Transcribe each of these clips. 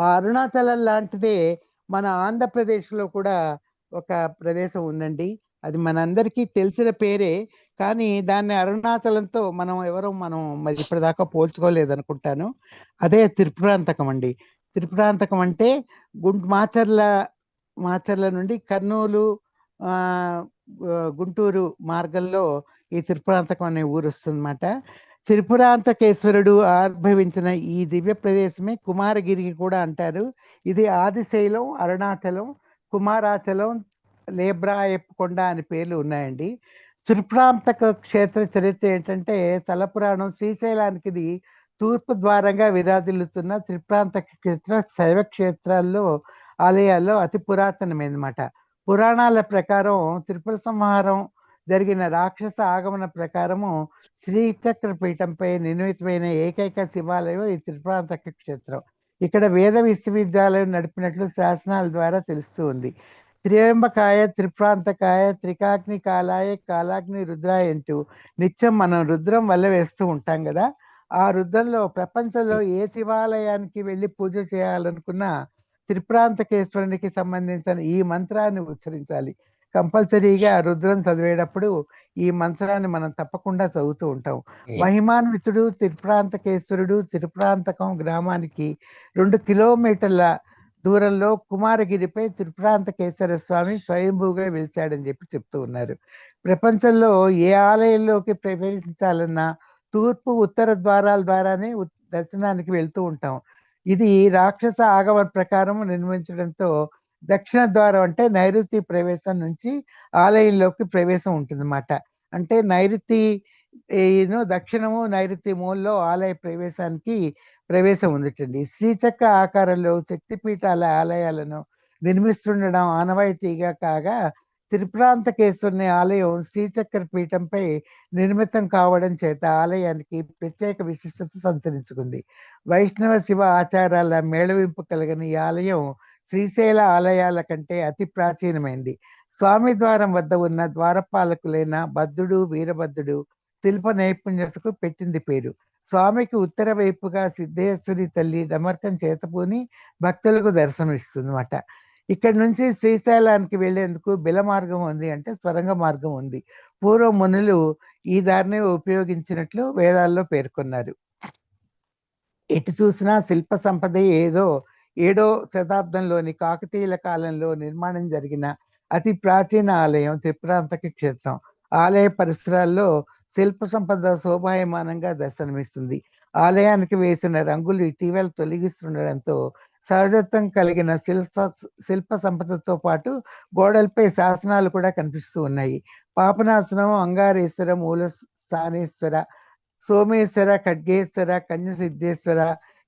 ఆ అరుణాచలం లాంటిదే మన ఆంధ్రప్రదేశ్లో కూడా ఒక ప్రదేశం ఉందండి. అది మనందరికీ తెలిసిన పేరే కానీ దాన్ని అరుణాచలంతో మనం ఎవరో మనం మరి ఇప్పటిదాకా పోల్చుకోలేదు అనుకుంటాను అదే త్రిపురాంతకం అండి. త్రిపురాంతకం అంటే గుంట్ మాచర్ల మాచర్ల నుండి కర్నూలు గుంటూరు మార్గంలో ఈ త్రిపురాంతకం అనే ఊరు వస్తుందన్నమాట త్రిపురాంతకేశ్వరుడు ఆవిర్భవించిన ఈ దివ్య ప్రదేశమే కుమారగిరికి కూడా అంటారు. ఇది ఆదిశైలం అరుణాచలం కుమారాచలం లేబ్రాయప్పకొండ అని పేర్లు ఉన్నాయండి. త్రిపురాంతక క్షేత్ర చరిత్ర ఏంటంటే స్థలపురాణం శ్రీశైలానికి ఇది తూర్పు ద్వారంగా విరాజిల్లుతున్న త్రిప్రాంతక క్షేత్ర శైవ క్షేత్రాల్లో ఆలయాల్లో అతి పురాతనమైనమాట పురాణాల ప్రకారం త్రిపుర సంహారం జరిగిన రాక్షస ఆగమన ప్రకారము శ్రీచక్ర పీఠంపై నిర్మితమైన ఏకైక శివాలయం ఈ త్రిపురాంతక క్షేత్రం. ఇక్కడ వేద విశ్వవిద్యాలయం నడిపినట్లు శాసనాల ద్వారా తెలుస్తూ ఉంది. త్రియంబకాయ త్రిప్రాంతకాయ త్రికాగ్ని కాలాయ కాలాగ్ని రుద్రాయ అంటూ నిత్యం మనం రుద్రం వల్ల వేస్తూ ఉంటాం కదా. ఆ రుద్రంలో ప్రపంచంలో ఏ శివాలయానికి వెళ్ళి పూజ చేయాలనుకున్నా త్రిప్రాంతకేశ్వరునికి సంబంధించిన ఈ మంత్రాన్ని ఉచ్చరించాలి. కంపల్సరీగా రుద్రం చదివేటప్పుడు ఈ మంత్రాన్ని మనం తప్పకుండా చదువుతూ ఉంటాం. మహిమాన్వితుడు త్రిప్రాంతకేశ్వరుడు త్రిప్రాంతకం గ్రామానికి రెండు కిలోమీటర్ల దూరంలో కుమారగిరిపై త్రిపురాంతకేశ్వర స్వామి స్వయంభూగా వెలిచాడని చెప్పి చెప్తూ ఉన్నారు. ప్రపంచంలో ఏ ఆలయంలోకి ప్రవేశించాలన్నా తూర్పు ఉత్తర ద్వారాల ద్వారానే దర్శనానికి వెళ్తూ ఉంటాం. ఇది రాక్షస ఆగమన ప్రకారం నిర్మించడంతో దక్షిణ ద్వారం అంటే నైరుతి ప్రవేశం నుంచి ఆలయంలోకి ప్రవేశం ఉంటుందన్నమాట. అంటే నైరుతి దక్షిణము నైరుతి మూలలో ఆలయ ప్రవేశానికి ప్రవేశం ఉందిటండి. శ్రీచక్ర ఆకారంలో శక్తిపీఠాల ఆలయాలను నిర్మిస్తుండడం ఆనవాయితీగా కాగా త్రిప్రాంతకేశ్వరుని ఆలయం శ్రీచక్ర పీఠంపై నిర్మితం కావడం చేత ఆలయానికి ప్రత్యేక విశిష్టత సంతరించుకుంది. వైష్ణవ శివ ఆచారాల మేళవింపు కలిగిన ఈ ఆలయం శ్రీశైల ఆలయాల కంటే అతి ప్రాచీనమైంది. స్వామి ద్వారం వద్ద ఉన్న ద్వారపాలకులైన భద్రుడు వీరభద్రుడు శిల్ప నైపుణ్యతకు పెట్టింది పేరు. స్వామికి ఉత్తర వైపుగా సిద్ధేశ్వరి తల్లి డమర్కం చేతపూని భక్తులకు దర్శనమిస్తుందన్నమాట. ఇక్కడ నుంచి శ్రీశైలానికి వెళ్ళేందుకు బిల మార్గం ఉంది అంటే స్వరంగ మార్గం ఉంది. పూర్వ మునులు ఈ దారిని ఉపయోగించినట్లు వేదాల్లో పేర్కొన్నారు. ఎటు చూసినా శిల్ప సంపద ఏదో ఏడో శతాబ్దంలోని కాకతీయుల కాలంలో నిర్మాణం జరిగిన అతి ప్రాచీన ఆలయం త్రిపురాంతక క్షేత్రం. ఆలయ పరిసరాల్లో శిల్ప సంపద శోభాయమానంగా దర్శనమిస్తుంది. ఆలయానికి వేసిన రంగులు ఇటీవల తొలగిస్తుండడంతో సహజత్వం కలిగిన శిల్ప శిల్ప సంపదతో పాటు గోడలపై శాసనాలు కూడా కనిపిస్తూ ఉన్నాయి. పాపనాశనం అంగారేశ్వర మూల స్థానేశ్వర సోమేశ్వర ఖడ్గేశ్వర కన్యసిద్ధేశ్వర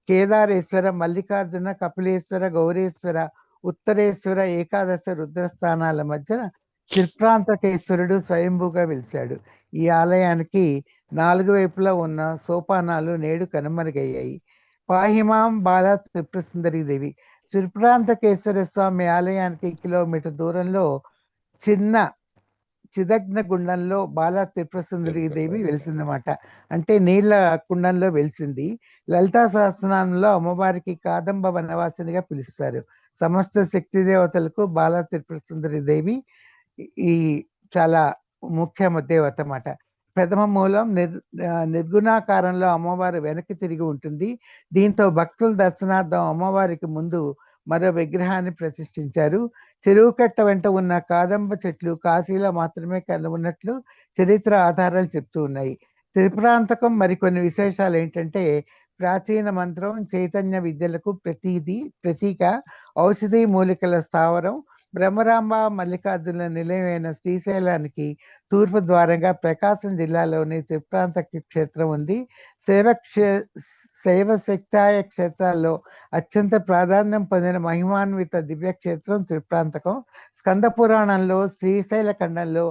కేదారేశ్వర మల్లికార్జున కపిలేశ్వర గౌరేశ్వర ఉత్తరేశ్వర ఏకాదశ రుద్రస్థానాల మధ్య క్షిప్రాంతకేశ్వరుడు స్వయంభూగా వెలిశాడు. ఈ ఆలయానికి నాలుగు వైపులా ఉన్న సోపానాలు నేడు కనుమరుగయ్యాయి. పాహిమాం బాల త్రిపురసుందరి దేవి. త్రిపురాంతకేశ్వర స్వామి ఆలయానికి కిలోమీటర్ దూరంలో చిన్న చిదగ్న గుండంలో బాల త్రిపురసుందరి దేవి వెలిసిందన్నమాట. అంటే నీళ్ళ కుండంలో వెలిసింది. లలితా సహస్రనామంలో అమ్మవారికి కాదంబ వనవాసినిగా పిలుస్తారు. సమస్త శక్తి దేవతలకు బాల త్రిపురసుందరి దేవి ఈ చాలా ముఖ్య దేవత అన్నమాట ప్రథమ మూలం నిర్ నిర్గుణాకారంలో అమ్మవారు వెనక్కి తిరిగి ఉంటుంది. దీంతో భక్తుల దర్శనార్థం అమ్మవారికి ముందు మరో విగ్రహాన్ని ప్రతిష్ఠించారు. చెరువు కట్ట వెంట ఉన్న కాదంబ చెట్లు కాశీలో మాత్రమే కనుగొన్నట్లు చరిత్ర ఆధారాలు చెప్తూ ఉన్నాయి. త్రిపురాంతకం మరికొన్ని విశేషాలు ఏంటంటే ప్రాచీన మంత్రం చైతన్య విద్యలకు ప్రతీది ప్రతీక ఔషధి మూలికల స్థావరం బ్రహ్మరాంబ మల్లికార్జున నిలయమైన శ్రీశైలానికి తూర్పు ద్వారంగా ప్రకాశం జిల్లాలోని త్రిప్రాంతక క్షేత్రం ఉంది. శైవ శైవ శక్తాయ క్షేత్రాల్లో అత్యంత ప్రాధాన్యం పొందిన మహిమాన్విత దివ్యక్షేత్రం త్రిప్రాంతకం. స్కంద పురాణంలో శ్రీశైల ఖండంలో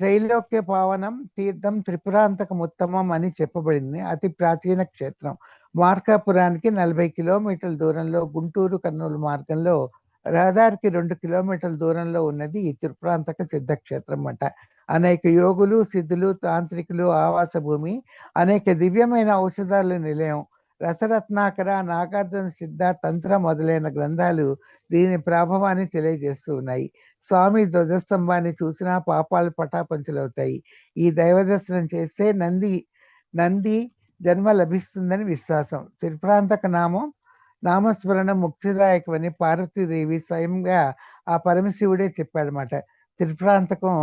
త్రైలోక్య పావనం తీర్థం త్రిపురాంతకం ఉత్తమం అని చెప్పబడింది. అతి ప్రాచీన క్షేత్రం. మార్కాపురానికి నలభై కిలోమీటర్ల దూరంలో గుంటూరు కర్నూలు మార్గంలో రహదారికి రెండు కిలోమీటర్ల దూరంలో ఉన్నది ఈ త్రిపురాంతక సిద్ధక్షేత్రం అంట. అనేక యోగులు సిద్ధులు తాంత్రికులు ఆవాస భూమి అనేక దివ్యమైన ఔషధాల నిలయం రసరత్నాకర నాగార్జున సిద్ధ తంత్ర మొదలైన గ్రంథాలు దీని ప్రభావాన్ని తెలియజేస్తూ ఉన్నాయి. స్వామి ధ్వజస్తంభాన్ని చూసినా పాపాలు పటాపంచలవుతాయి. ఈ దైవ దర్శనం చేస్తే నంది నంది జన్మ లభిస్తుందని విశ్వాసం. త్రిప్రాంతక నామం నామస్మరణ ముక్తిదాయకమని పార్వతీదేవి స్వయంగా ఆ పరమశివుడే చెప్పాడనమాట త్రిప్రాంతకం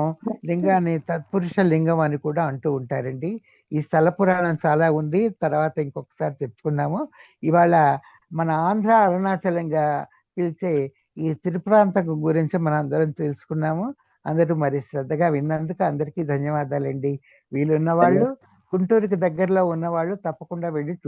లింగాన్ని తత్పురుష లింగం అని కూడా అంటూ ఉంటారండి. ఈ స్థల పురాణం చాలా ఉంది. తర్వాత ఇంకొకసారి చెప్పుకుందాము. ఇవాళ మన ఆంధ్ర అరుణాచలంగా పిలిచే ఈ త్రిప్రాంతకం గురించి మనం అందరం తెలుసుకున్నాము. అందరూ మరి శ్రద్ధగా విన్నందుకు అందరికీ ధన్యవాదాలండి. వీలున్న వాళ్ళు గుంటూరుకి దగ్గరలో ఉన్నవాళ్ళు తప్పకుండా వెళ్ళి